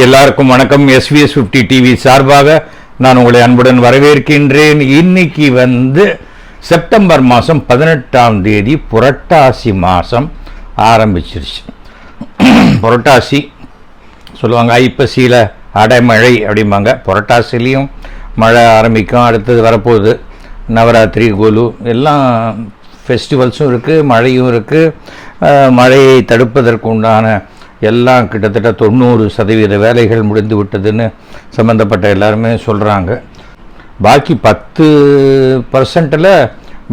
எல்லாருக்கும் வணக்கம். SVS fifty TV சார்பாக நான் உங்களை அன்புடன் வரவேற்கின்றேன். இன்னைக்கு வந்து செப்டம்பர் மாதம் பதினெட்டாம் தேதி புரட்டாசி மாதம் ஆரம்பிச்சிருச்சு. புரட்டாசி சொல்லுவாங்க ஐப்பசியில் அடைமழை அப்படிம்பாங்க. புரட்டாசிலையும் மழை ஆரம்பிக்கும் அடுத்தது வரப்போகுது. நவராத்திரி கோலு எல்லாம் ஃபெஸ்டிவல்ஸும் இருக்குது மழையும் இருக்குது மழையை தடுப்பதற்கு உண்டான எல்லாம் கிட்டத்தட்ட தொண்ணூறு சதவீத வேலைகள் முடிந்து விட்டதுன்னு சம்மந்தப்பட்ட எல்லாருமே சொல்கிறாங்க பாக்கி பத்து பர்சன்ட்டில்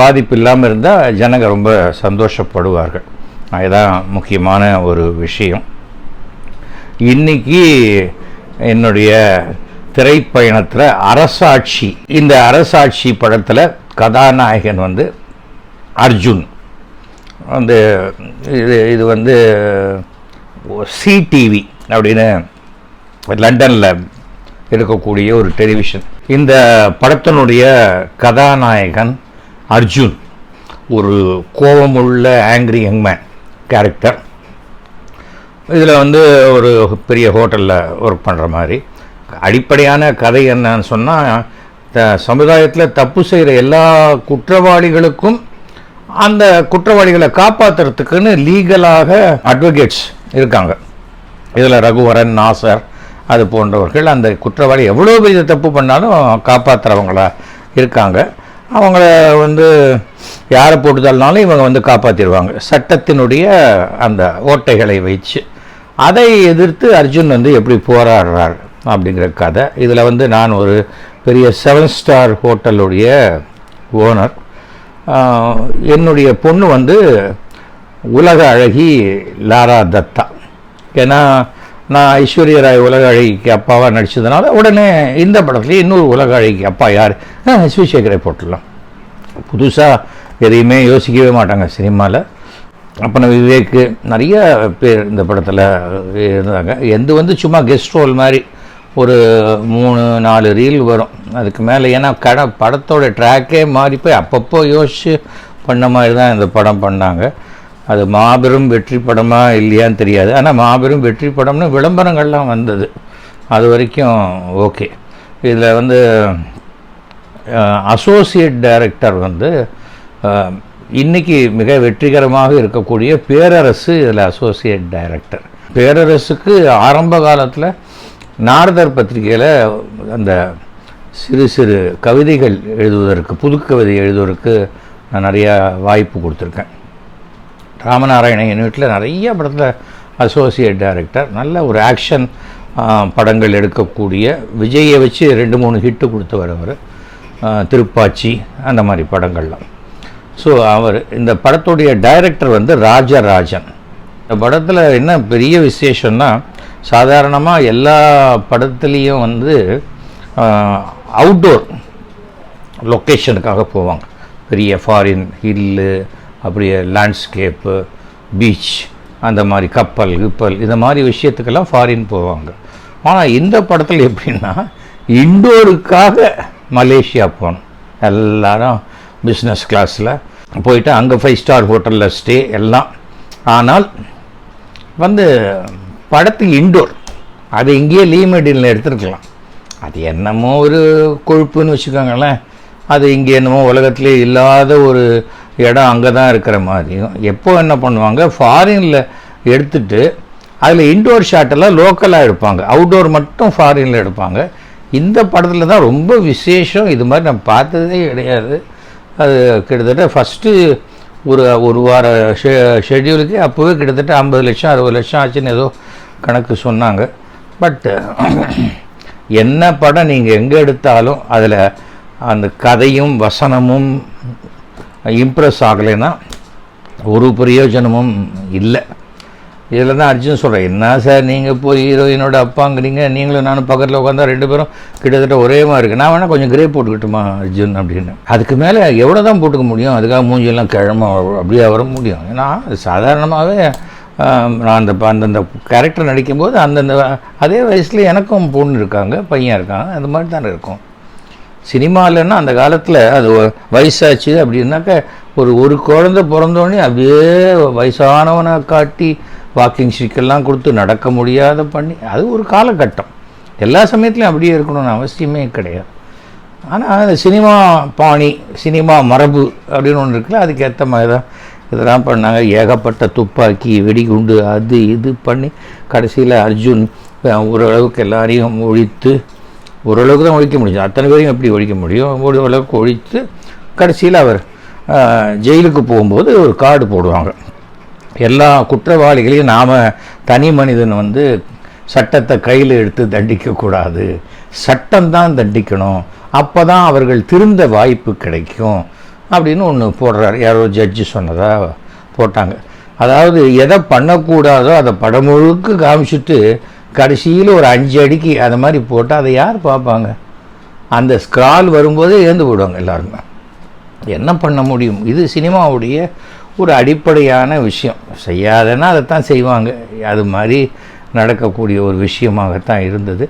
பாதிப்பு இல்லாமல் இருந்தால் ஜனங்க ரொம்ப சந்தோஷப்படுவார்கள். அதுதான் முக்கியமான ஒரு விஷயம். இன்னைக்கு என்னுடைய திரைப்பயணத்தில் அரசாட்சி இந்த அரசாட்சி படத்தில் கதாநாயகன் வந்து அர்ஜுன். வந்து இது இது வந்து சிடிவி அப்படின்னு லண்டனில் இருக்கக்கூடிய ஒரு டெலிவிஷன் இந்த படத்தினுடைய கதாநாயகன் அர்ஜுன் ஒரு கோபமுள்ள ஆங்கிரி யங்மேன் கேரக்டர் இதில் வந்து ஒரு பெரிய ஹோட்டலில் ஒர்க் பண்ணுற மாதிரி. அடிப்படையான கதை என்னன்னு சொன்னால் சமுதாயத்தில் தப்பு செய்கிற எல்லா குற்றவாளிகளுக்கும் அந்த குற்றவாளிகளை காப்பாற்றுறதுக்குன்னு லீகலாக அட்வொகேட்ஸ் இருக்காங்க. இதில் ரகுவரன் நாசர் அது போன்றவர்கள் அந்த குற்றவாளி எவ்வளோ பெரிய தப்பு பண்ணாலும் காப்பாற்றுறவங்களா இருக்காங்க. அவங்கள வந்து யாரை போட்டு தள்ளினாலும் இவங்க வந்து காப்பாற்றிடுவாங்க சட்டத்தினுடைய அந்த ஓட்டைகளை வச்சு அதை எதிர்த்து அர்ஜுன் வந்து எப்படி போராடுறார் அப்படிங்கிற கதை. இதில் வந்து நான் ஒரு பெரிய செவன் ஸ்டார் ஹோட்டலுடைய ஓனர். என்னுடைய பொண்ணு வந்து உலக அழகி லாரா தத்தா. ஏன்னா நான் ஐஸ்வர்யா ராய் உலக அழகிக்கு அப்பாவாக நடித்ததுனால உடனே இந்த படத்துலேயே இன்னொரு உலக அழகிக்கு அப்பா யார்? சிவசேகரை போட்டுடலாம். புதுசாக எதையுமே யோசிக்கவே மாட்டாங்க சினிமாவில் அப்புறம் விவேக்கு நிறைய பேர் இந்த படத்தில் இருந்தாங்க. எந்த வந்து சும்மா கெஸ்ட் ரோல் மாதிரி ஒரு மூணு நாலு ரீல் வரும். அதுக்கு மேலே ஏன்னா கட படத்தோட ட்ராக்கே மாறி போய் அப்பப்போ யோசிச்சு பண்ண மாதிரி தான் இந்த படம் பண்ணாங்க. அது மாபெரும் வெற்றி படமாக இல்லையான்னு தெரியாது. ஆனால் மாபெரும் வெற்றி படம்னு விளம்பரங்கள்லாம் வந்தது. அது வரைக்கும் ஓகே. இதில் வந்து அசோசியேட் டைரக்டர் வந்து இன்றைக்கி மிக வெற்றிகரமாக இருக்கக்கூடிய பேரரசு இதில் அசோசியேட் டைரக்டர் பேரரசுக்கு ஆரம்ப காலத்தில் நாரதர் பத்திரிகையில் அந்த சிறு சிறு கவிதைகள் எழுதுவதற்கு புதுக்கவிதை எழுதுவதற்கு நான் நிறையா வாய்ப்பு கொடுத்துருக்கேன். ராமநாராயணன் என் வீட்டில் நிறைய படத்தில் அசோசியேட் டைரக்டர் நல்ல ஒரு ஆக்ஷன் படங்கள் எடுக்கக்கூடிய விஜயை வச்சு ரெண்டு மூணு ஹிட்டு கொடுத்து வரவர் திருப்பாச்சி அந்த மாதிரி படங்கள்லாம். ஸோ அவர் இந்த படத்துடைய டைரக்டர் வந்து ராஜராஜன். இந்த படத்தில் என்ன பெரிய விசேஷம்னா சாதாரணமாக எல்லா படத்துலேயும் வந்து அவுட்டோர் லொக்கேஷனுக்காக போவாங்க. பெரிய ஃபாரின் ஹில்லு அப்படியே லேண்ட்ஸ்கேப்பு பீச் அந்த மாதிரி கப்பல் கிப்பல் இந்த மாதிரி விஷயத்துக்கெல்லாம் ஃபாரின் போவாங்க. ஆனால் இந்த படத்தில் எப்படின்னா இண்டோருக்காக மலேசியா போகணும். எல்லாரும் பிஸ்னஸ் கிளாஸில் போயிட்டு அங்கே ஃபைவ் ஸ்டார் ஹோட்டலில் ஸ்டே எல்லாம். ஆனால் வந்து படத்துக்கு இண்டோர் அது இங்கேயே லீமெடினில் எடுத்துருக்கலாம். அது என்னமோ ஒரு கொழுப்புன்னு வச்சுக்கோங்களேன். அது இங்கே என்னமோ உலகத்திலே இல்லாத ஒரு இடம் அங்கே தான் இருக்கிற மாதிரியும் எப்போ என்ன பண்ணுவாங்க? ஃபாரினில் எடுத்துட்டு அதில் இன்டோர் ஷாட்டெல்லாம் லோக்கலாக எடுப்பாங்க. அவுட்டோர் மட்டும் ஃபாரினில் எடுப்பாங்க. இந்த படத்தில் தான் ரொம்ப விசேஷம். இது மாதிரி நான் பார்த்ததே கிடையாது. அது கிட்டத்தட்ட ஃபஸ்ட்டு ஒரு ஒரு வார ஷெ ஷெட்யூலுக்கு அப்போவே கிட்டத்தட்ட ஐம்பது லட்சம் அறுபது லட்சம் ஆச்சுன்னு ஏதோ கணக்கு சொன்னாங்க. பட் என்ன படம் நீங்கள் எங்கே எடுத்தாலும் அதில் அந்த கதையும் வசனமும் இம்ப்ரெஸ் ஆகலைன்னா ஒரு பிரயோஜனமும் இல்லை. இதில் தான் அர்ஜுன் சொல்கிறேன் என்ன சார் நீங்கள் போய் ஹீரோயினோட அப்பாங்கிறீங்க நீங்களும் நானும் பக்கத்தில் உட்காந்தா ரெண்டு பேரும் கிட்டத்தட்ட ஒரே மாதிரி இருக்குது நான் வேணால் கொஞ்சம் கிரே போட்டுக்கிட்டுமா அர்ஜுன்? அப்படின்னு. அதுக்கு மேலே எவ்வளோ தான் போட்டுக்க முடியும்? அதுக்காக மூஞ்சியெல்லாம் கிழமை அப்படியே வர முடியும். ஏன்னா அது சாதாரணமாகவே நான் அந்த அந்தந்த கேரக்டர் நடிக்கும்போது அந்தந்த அதே வயசில் எனக்கும் பொண்ணு இருக்காங்க பையன் இருக்காங்க அந்த மாதிரி தானே இருக்கும். சினிமாலன்னா அந்த காலத்தில் அது வயசாச்சு அப்படின்னாக்க ஒரு ஒரு குழந்தை பிறந்தோடனே அப்படியே வயசானவனை காட்டி வாக்கிங் ஸ்டிக்கெல்லாம் கொடுத்து நடக்க முடியாத பண்ணி அது ஒரு காலகட்டம். எல்லா சமயத்துலையும் அப்படியே இருக்கணும்னு அவசியமே கிடையாது. ஆனால் அந்த சினிமா பாணி சினிமா மரபு அப்படின்னு ஒன்று இருக்குல்ல அதுக்கேற்ற மாதிரி தான் இதெல்லாம் பண்ணாங்க. ஏகப்பட்ட துப்பாக்கி வெடிகுண்டு அது இது பண்ணி கடைசியில் அர்ஜுன் ஓரளவுக்கு எல்லாரையும் ஒழித்து ஓரளவுக்கு தான் ஒழிக்க முடியும். அத்தனை பேரையும் எப்படி ஒழிக்க முடியும்? ஓரளவுக்கு ஒழித்து கடைசியில் அவர் ஜெயிலுக்கு போகும்போது ஒரு கார்டு போடுவாங்க. எல்லா குற்றவாளிகளையும் நாம் தனி மனிதன் வந்து சட்டத்தை கையில் எடுத்து தண்டிக்கக்கூடாது சட்டம்தான் தண்டிக்கணும். அப்போ தான் அவர்கள் திருந்த வாய்ப்பு கிடைக்கும் அப்படின்னு ஒன்று போடுறார். யாரோ ஜட்ஜு சொன்னதாக போட்டாங்க. அதாவது எதை பண்ணக்கூடாதோ அதை படம் முழுக்க காமிச்சிட்டு கடைசியில் ஒரு அஞ்சு அடிக்கு அதை மாதிரி போட்டால் அதை யார் பார்ப்பாங்க? அந்த ஸ்க்ரால் வரும்போதே ஏந்து போடுவாங்க எல்லாருமே. என்ன பண்ண முடியும்? இது சினிமாவுடைய ஒரு அடிப்படையான விஷயம். செய்யாதன்னா தான் செய்வாங்க. அது மாதிரி நடக்கக்கூடிய ஒரு விஷயமாகத்தான் இருந்தது.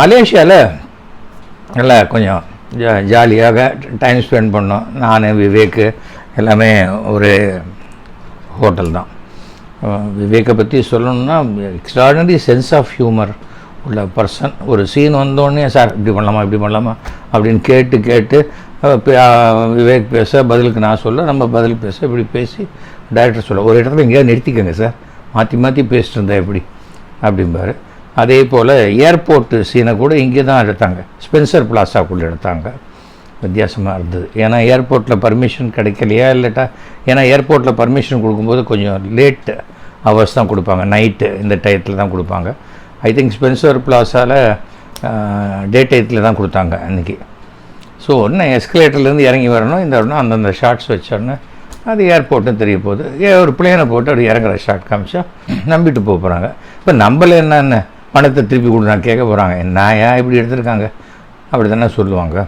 மலேசியாவில் நல்லா கொஞ்சம் ஜா ஜாலியாக டைம் ஸ்பெண்ட் பண்ணோம். நான் விவேக் எல்லாமே ஒரு ஹோட்டல் தான். விவேக்கை பற்றி சொல்லணும்னா எக்ஸ்ட்ராடினரி சென்ஸ் ஆஃப் ஹியூமர் உள்ள பர்சன் ஒரு சீன் வந்தோடனே சார் இப்படி பண்ணலாமா இப்படி பண்ணலாமா? அப்படின்னு கேட்டு கேட்டு விவேக் பேச பதிலுக்கு நான் சொல்ல நம்ம பதில் பேச இப்படி பேசி டைரக்டர் சொல்ல ஒரு இடத்துல எங்கேயாவது நிறுத்திக்கோங்க சார். மாற்றி மாற்றி பேசிட்டு இருந்தா எப்படி? அப்படிம்பாரு. அதே போல் ஏர்போர்ட்டு சீனை கூட இங்கே தான் எடுத்தாங்க. ஸ்பென்சர் பிளாஸாக்குள்ளே எடுத்தாங்க. வித்தியாசமாக இருந்தது ஏன்னா ஏர்போர்ட்டில் பர்மிஷன் கிடைக்கலையா இல்லட்டா? ஏன்னா ஏர்போர்ட்டில் பர்மிஷன் கொடுக்கும்போது கொஞ்சம் லேட் ஹவர்ஸ் தான் கொடுப்பாங்க. நைட்டு இந்த டயத்தில் தான் கொடுப்பாங்க. ஐ திங்க் ஸ்பென்சர் பிளாஸாவில் டே டயத்தில் தான் கொடுத்தாங்க அன்றைக்கி ஸோ ஒன்று எஸ்கலேட்டர்லேருந்து இறங்கி வரணும். இந்த வரணும் அந்தந்த ஷார்ட்ஸ் வச்சோடனே அது ஏர்போர்ட்னு தெரிய போகுது. ஏ ஒரு பிளேனை போட்டு அப்படி இறங்குற ஷார்ட் காமிச்சா நம்பிட்டு போக போகிறாங்க இப்போ நம்மள என்னென்ன? பணத்தை திருப்பி கொடு நான் கேட்க போகிறாங்க நான் ஏன் இப்படி எடுத்திருக்காங்க? அப்படி தானே சொல்லுவாங்க.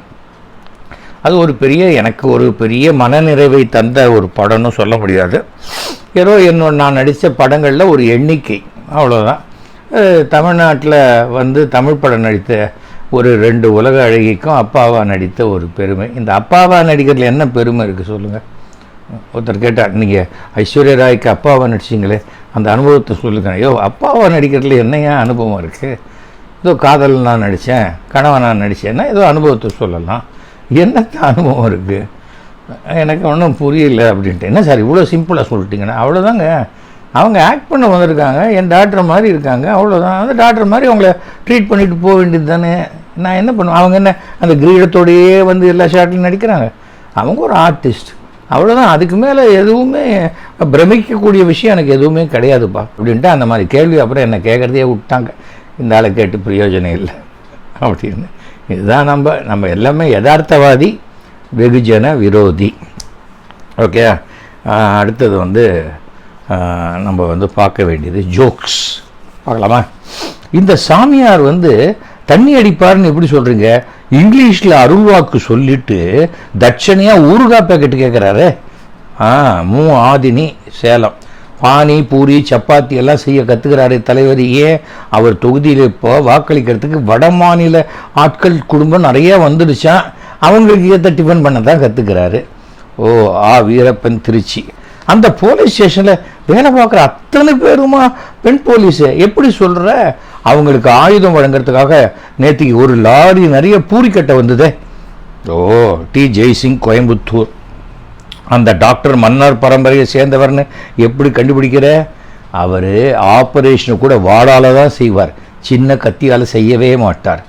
அது ஒரு பெரிய எனக்கு ஒரு பெரிய மனநிறைவை தந்த ஒரு படம்னு சொல்ல முடியாது. ஏதோ என்னோட நான் நடித்த படங்களில் ஒரு எண்ணிக்கை அவ்வளோதான் தமிழ்நாட்டில் வந்து தமிழ் படம் நடித்த ஒரு ரெண்டு உலக அழகிக்கும் அப்பாவா நடித்த ஒரு பெருமை. இந்த அப்பாவா நடிக்கிறதுல என்ன பெருமை இருக்குது சொல்லுங்கள் ஒருத்தர் கேட்டார் நீங்கள் ஐஸ்வர்யா ராய்க்கு அப்பாவா நடிச்சிங்களே அந்த அனுபவத்தை சொல்லுங்கள் ஐயோ அப்பாவா நடிக்கிறதுல என்னையா அனுபவம் இருக்குது ஏதோ காதல் நான் நடித்தேன் கணவன் நான் நடித்தேன்னா ஏதோ அனுபவத்தை சொல்லலாம். என்னத்த அனுபவம் இருக்குது எனக்கு ஒன்றும் புரியல அப்படின்ட்டு. என்ன சார் இவ்வளோ சிம்பிளாக சொல்லிட்டீங்கன்னா அவ்வளோதாங்க அவங்க ஆக்ட் பண்ண வந்திருக்காங்க. என் டாக்டர் மாதிரி இருக்காங்க. அவ்வளோதான் அந்த டாக்டர் மாதிரி அவங்கள ட்ரீட் பண்ணிட்டு போக வேண்டியது தானே. நான் என்ன பண்ணுவேன்? அவங்க என்ன அந்த கிரீடத்தோடையே வந்து எல்லா ஷாட்லையும் நடிக்கிறாங்க? அவங்க ஒரு ஆர்டிஸ்ட் அவ்வளோதான் அதுக்கு மேலே எதுவுமே பிரமிக்கக்கூடிய விஷயம் எனக்கு எதுவுமே கிடையாதுப்பா. அப்படின்ட்டு அந்த மாதிரி கேள்வி அப்புறம் என்னை கேட்குறதையே விட்டாங்க. இந்த ஆளை கேட்டு பிரயோஜனம் இல்லை. அப்படின்னு. இதுதான் நம்ம நம்ம எல்லாமே யதார்த்தவாதி வெகுஜன விரோதி. ஓகே அடுத்தது வந்து நம்ம வந்து பார்க்க வேண்டியது ஜோக்ஸ் பார்க்கலாமா? இந்த சாமியார் வந்து தண்ணி அடிப்பார்னு எப்படி சொல்கிறீங்க இங்கிலீஷில் அருள்வாக்கு சொல்லிட்டு தட்சணையாக ஊறுகாய் பேக்கெட் கேட்குறாரு ஆ மூ ஆதினி சேலம். பானி பூரி சப்பாத்தி எல்லாம் செய்ய கற்றுக்கிறாரு தலைவர். ஏன்? அவர் தொகுதியில் இப்போ வாக்களிக்கிறதுக்கு வட மாநில ஆட்கள் குடும்பம் நிறையா வந்துடுச்சான் அவங்களுக்கு ஏற்ற டிஃபன் பண்ண தான் கற்றுக்கிறாரு ஓ ஆ வீரப்பன் திருச்சி. அந்த போலீஸ் ஸ்டேஷனில் வேலை பார்க்குற அத்தனை பேருமா பெண் போலீஸு? எப்படி சொல்கிற அவங்களுக்கு ஆயுதம் வழங்குறதுக்காக நேற்றுக்கு ஒரு லாரி நிறைய பூரிக்கட்டை வந்ததே. O D. ஜெய்சிங் கோயம்புத்தூர். அந்த டாக்டர் மன்னார் பரம்பரையை சேர்ந்தவர்னு எப்படி கண்டுபிடிக்கிற? அவர் ஆப்ரேஷனை கூட வாடால தான் செய்வார். சின்ன கத்தியால் செய்யவே மாட்டார்.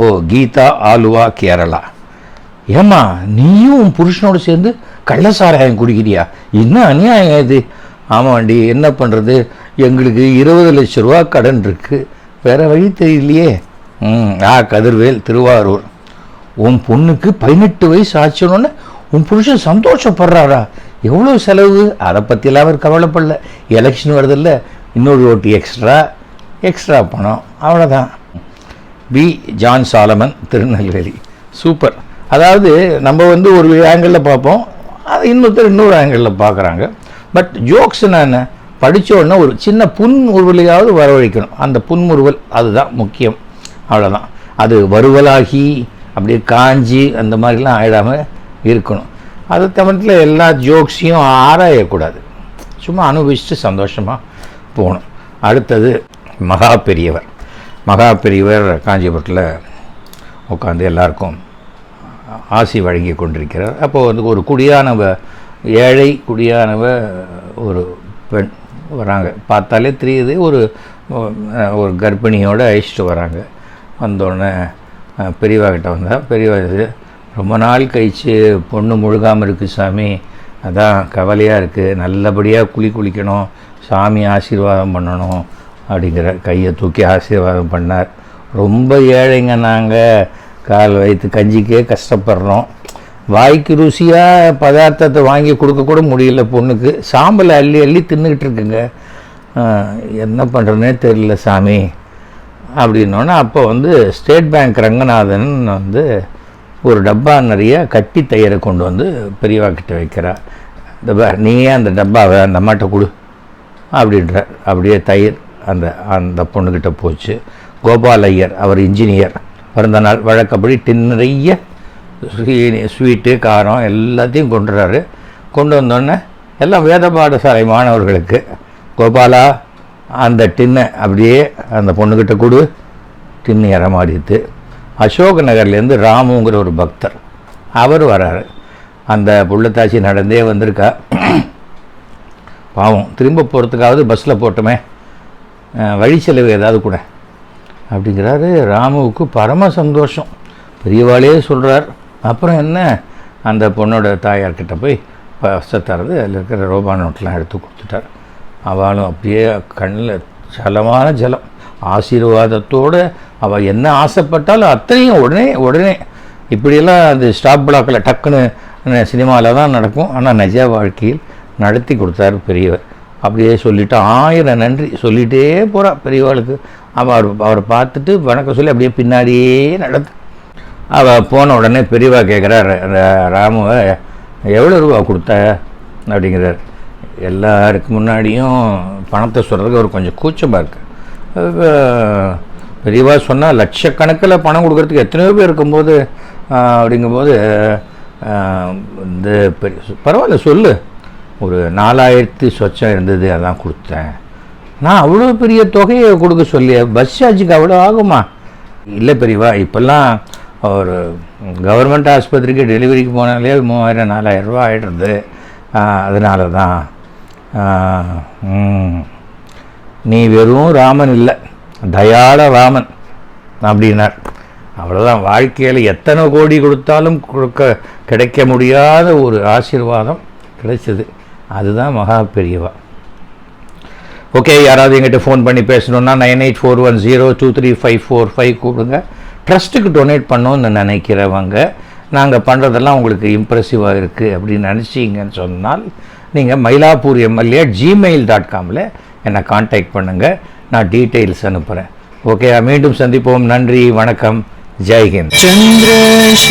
ஓ கீதா ஆலுவா கேரளா. ஏம்மா நீயும் உன் புருஷனோடு சேர்ந்து கள்ளசாராயம் குடிக்கிறியா? என்ன அநியாயம் இது? ஆமாண்டி என்ன பண்ணுறது எங்களுக்கு இருபது லட்ச ரூபா கடன் இருக்குது வேற வழி தெரியலையே. ம் ஆ கதிர்வேல் திருவாரூர். உன் பொண்ணுக்கு பதினெட்டு வயசு ஆச்சுன்னு உன் புருஷன் சந்தோஷப்படுறாரா? எவ்வளோ செலவு? அதை பற்றிலாம் அவர் கவலைப்படல. எலெக்ஷன் வருதில்ல இன்னொரு ஓட்டு எக்ஸ்ட்ரா எக்ஸ்ட்ரா பணம். அவ்வளோதான் P John Solomon Tirunelveli. Super. அதாவது நம்ம வந்து ஒரு ஆங்கிளில் பார்ப்போம். அது இன்னொருத்தர் இன்னொரு ஆங்கிளில் பார்க்குறாங்க. பட் ஜோக்ஸ் என்ன? படித்தோடனே ஒரு சின்ன புன்முறுவலையாவது வரவழைக்கணும். அந்த புன்முறுவல் அதுதான் முக்கியம். அவ்வளோதான் அது வறுவலாகி அப்படியே காஞ்சி அந்த மாதிரிலாம் ஆயிடாமல் இருக்கணும். அது தமிழத்தில் எல்லா ஜோக்ஸையும் ஆராயக்கூடாது. சும்மா அனுபவிச்சுட்டு சந்தோஷமாக போகணும். அடுத்தது மகா பெரியவர். மகா பெரியவர் காஞ்சிபுரத்தில் உட்காந்து எல்லாருக்கும் ஆசி வழங்கி கொண்டிருக்கிறார். அப்போ வந்து ஒரு குடியானவ ஏழை குடியானவ ஒரு பெண் வராங்க. பார்த்தாலே தெரியுது ஒரு ஒரு கர்ப்பிணியோடு அழிச்சிட்டு வராங்க. வந்தோடனே பெரியவாகிட்ட வந்தால் பெரியவா ரொம்ப நாள் கழிச்சு பொண்ணு முழுகாமல் இருக்குது சாமி. அதான் கவலையாக இருக்குது நல்லபடியாக குளி குளிக்கணும். சாமி ஆசீர்வாதம் பண்ணணும் அப்படிங்கிற கையை தூக்கி ஆசீர்வாதம் பண்ணார். ரொம்ப ஏழைங்க நாங்கள் கால் வயிற்று கஞ்சிக்கே கஷ்டப்படுறோம். வாய்க்கு ருசியாக பதார்த்தத்தை வாங்கி கொடுக்க கூட முடியல பொண்ணுக்கு. சாம்பலை அள்ளி அள்ளி தின்னுக்கிட்டு இருக்குங்க. என்ன பண்ணுறதுனே தெரியல சாமி. அப்படின்னோடனே அப்போ வந்து ஸ்டேட் பேங்க் ரங்கநாதன் வந்து ஒரு டப்பா நிறைய கட்டி தயிரை கொண்டு வந்து பெரியவா கிட்ட வைக்கிறா. இந்த நீயே அந்த டப்பாவை அந்த அம்மாட்ட கொடு அப்படின்ற. அப்படியே தயிர் அந்த அந்த பொண்ணுக்கிட்ட போச்சு. கோபால் ஐயர் அவர் இன்ஜினியர். பிறந்த நாள் வழக்கப்படி டின் நிறைய ஸ்வீட்டு காரம் எல்லாத்தையும் கொண்டுறாரு. கொண்டு வந்தோடனே எல்லாம் வேத பாடசாலை மாணவர்களுக்கு கோபாலா அந்த டின்னை அப்படியே அந்த பொண்ணுக்கிட்ட கொடு டின்னு இறமாடித்து அசோக நகர்லேருந்து ராமுங்கிற ஒரு பக்தர். அவர் வராரு. அந்த புள்ளத்தாச்சி நடந்தே வந்திருக்கா. பாவம் திரும்ப போகிறதுக்காவது பஸ்ஸில் போட்டோமே. வழி செலவு ஏதாவது கூட. அப்படிங்கிறாரு ராமுவுக்கு பரம சந்தோஷம். பெரியவாளே சொல்கிறார் அப்புறம் என்ன? அந்த பொண்ணோட தாயார்கிட்ட போய் பஸ்ஸை தரது அதில் இருக்கிற ரோபா நோட்லாம் எடுத்து கொடுத்துட்டார். அவளும் அப்படியே கண்ணில் ஜலமான ஜலம். ஆசீர்வாதத்தோடு அவள் என்ன ஆசைப்பட்டாலும் அத்தனையும் உடனே உடனே. இப்படியெல்லாம் அது ஸ்டாப் பிளாக்கில் டக்குன்னு சினிமாவில் தான் நடக்கும். ஆனால் நிஜ வாழ்க்கையில் நடத்தி கொடுத்தாரு பெரியவர். அப்படியே சொல்லிவிட்டு ஆயிரம் நன்றி சொல்லிகிட்டே போகிறா பெரியவாளுக்கு. அவர் அவரை பார்த்துட்டு வணக்கம் சொல்லி அப்படியே பின்னாடியே நடந்து. அவள் போன உடனே பெரியவா கேட்குறார் ராமுவை எவ்வளோ ரூபா கொடுத்த? அப்படிங்கிறார். எல்லாருக்கு முன்னாடியும் பணத்தை சொல்கிறதுக்கு அவர் கொஞ்சம் கூச்சமாக இருக்குது பெரியவா சொன்னால் லட்சக்கணக்கில் பணம் கொடுக்கறதுக்கு எத்தனையோ பேர் இருக்கும்போது அப்படிங்கும்போது இந்த பெரிய பரவாயில்ல சொல்லு. ஒரு நாலாயிரத்தி சொச்சம் இருந்தது அதான் கொடுத்தேன். நான் அவ்வளோ பெரிய தொகையை கொடுக்க சொல்லி பஸ் சார்ஜுக்கு அவ்வளோ ஆகுமா? இல்லை பெரியவா இப்போல்லாம் ஒரு கவர்மெண்ட் ஆஸ்பத்திரிக்கு டெலிவரிக்கு போனாலே மூவாயிரம் நாலாயிரம் ரூபா ஆகிடுறது அதனால தான். ம். நீ வெறும் ராமன் இல்லை தயாள ராமன் அப்படின்னார். அவ்வளோதான் வாழ்க்கையில் எத்தனை கோடி கொடுத்தாலும் கொடுக்க கிடைக்க முடியாத ஒரு ஆசீர்வாதம் கிடைச்சது. அதுதான் மகா பெரியவா. ஓகே யாராவது எங்கிட்ட ஃபோன் பண்ணி பேசணுன்னா nine eight four one zero two three five four five கூப்பிடுங்க. ட்ரஸ்ட்டுக்கு டொனேட் பண்ணோன்னு நினைக்கிறவங்க நாங்கள் பண்ணுறதெல்லாம் உங்களுக்கு இம்ப்ரெசிவாக இருக்குது அப்படின்னு நினச்சிங்கன்னு சொன்னால் நீங்கள் மயிலாப்பூர் எம்எல்ஏ ஜிமெயில் டாட் காமில் என்னை காண்டாக்ட் பண்ணுங்கள் நான் டீட்டெயில்ஸ் அனுப்புகிறேன் ஓகே மீண்டும் சந்திப்போம். நன்றி. வணக்கம். ஜெய்ஹிந்த் சந்திரசேகரேஸ்வரா